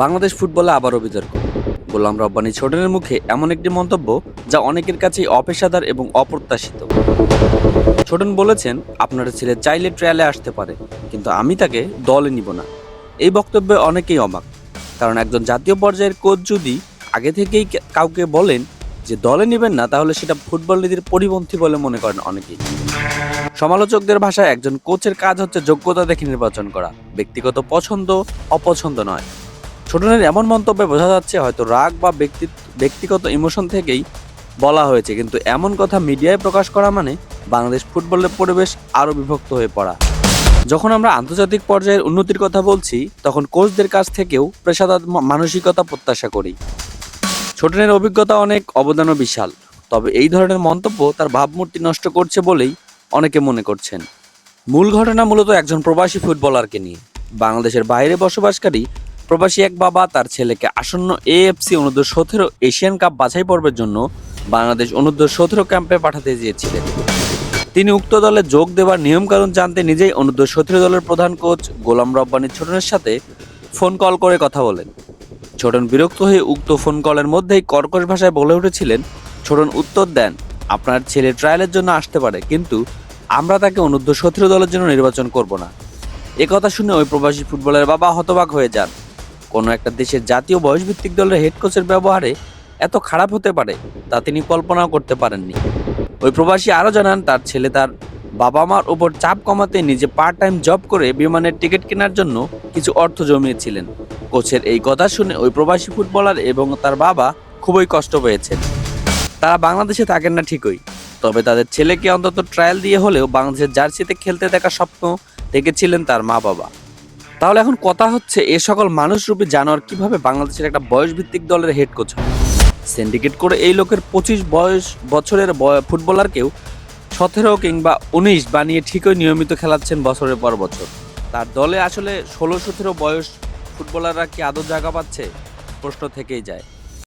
বাংলাদেশ ফুটবলে আবারও বিতর্ক। গোলাম রব্বানি ছোটনের মুখে এমন একটি মন্তব্য যা অনেকের কাছেই অপেশাদার এবং অপ্রত্যাশিত। ছোটন বলেছেন, আপনার ছেলে চাইলে ট্রায়ালে আসতে পারে, কিন্তু আমি তাকে দলে নিব না। এই বক্তব্যে অনেকেই অবাক। কারণ একজন জাতীয় পর্যায়ের কোচ যদি আগে থেকেই কাউকে বলেন যে দলে নেবেন না, তাহলে সেটা ফুটবল নীতির পরিপন্থী বলে মনে করেন অনেকেই। সমালোচকদের ভাষায় একজন কোচের কাজ হচ্ছে যোগ্যতা দেখে নির্বাচন করা। ব্যক্তিগত পছন্দ, অপছন্দ নয়। ছোটনের এমন মন্তব্যে বোঝা যাচ্ছে হয়তো রাগ বা ব্যক্তি ব্যক্তিগত ইমোশন থেকেই বলা হয়েছে, কিন্তু এমন কথা মিডিয়ায় প্রকাশ করা মানে বাংলাদেশ ফুটবলের পরিবেশ আরও বিভক্ত হয়ে পড়া। যখন আমরা আন্তর্জাতিক পর্যায়ের উন্নতির কথা বলছি, তখন কোচদের কাছ থেকেও পেশাদার মানসিকতা প্রত্যাশা করি। ছোটনের অভিজ্ঞতা অনেক, অবদানও বিশাল। তবে এই ধরনের মন্তব্য তার ভাবমূর্তি নষ্ট করছে বলেই অনেকে মনে করছেন। মূল ঘটনা মূলত একজন প্রবাসী ফুটবলারকে নিয়ে। বাংলাদেশের বাইরে বসবাসকারী প্রবাসী এক বাবা তার ছেলেকে আসন্ন এএফসি অনূর্ধ্ব সতেরো এশিয়ান কাপ বাছাই পর্বের জন্য বাংলাদেশ অনূর্ধ্ব সতেরো ক্যাম্পে পাঠাতে চেয়েছিলেন। তিনি উক্ত দলে যোগ দেওয়ার নিয়মকানুন জানতে নিজেই অনূর্ধ্ব সতেরো দলের প্রধান কোচ গোলাম রব্বানী ছোটনের সাথে ফোন কল করে কথা বলেন। ছোটন বিরক্ত হয়ে উক্ত ফোন কলের মধ্যেই কর্কশ ভাষায় বলে উঠেছিলেন, ছোটন উত্তর দেন, আপনার ছেলে ট্রায়ালের জন্য আসতে পারে, কিন্তু আমরা তাকে অনূর্ধ্ব সতেরো দলের জন্য নির্বাচন করব না। একথা শুনে ওই প্রবাসী ফুটবলের বাবা হতবাক হয়ে যান। কোনো একটা দেশের জাতীয় বয়সভিত্তিক দলের হেড কোচের ব্যবহারে এত খারাপ হতে পারে তা তিনি কল্পনাও করতে পারেননি। ওই প্রবাসী আরও জানান, তার ছেলে তার বাবা মার উপর চাপ কমাতে নিজে পার্ট টাইম জব করে বিমানের টিকিট কেনার জন্য কিছু অর্থ জমিয়েছিলেন। কোচের এই কথা শুনে ওই প্রবাসী ফুটবলার এবং তার বাবা খুবই কষ্ট পেয়েছেন। তারা বাংলাদেশে থাকেন না ঠিকই। তবে তাদের ছেলেকে অন্তত ট্রায়াল দিয়ে হলেও বাংলাদেশের জার্সিতে খেলতে দেখার স্বপ্ন দেখেছিলেন তার মা বাবা তাহলে এখন কথা হচ্ছে, এ সকল মানুষরূপী জানোয়ার কীভাবে বাংলাদেশের একটা বয়সভিত্তিক দলের হেড কোচ সিন্ডিকেট করে এই লোকের পঁচিশ বয়স বছরের ফুটবলারকেও সতেরো কিংবা উনিশ বানিয়ে ঠিকই নিয়মিত খেলাচ্ছেন বছরের পর বছর। তার দলে আসলে ষোলো সতেরো বয়স ফুটবলাররা কি আদৌ জায়গা পাচ্ছে? প্রশ্ন থেকেই যায়।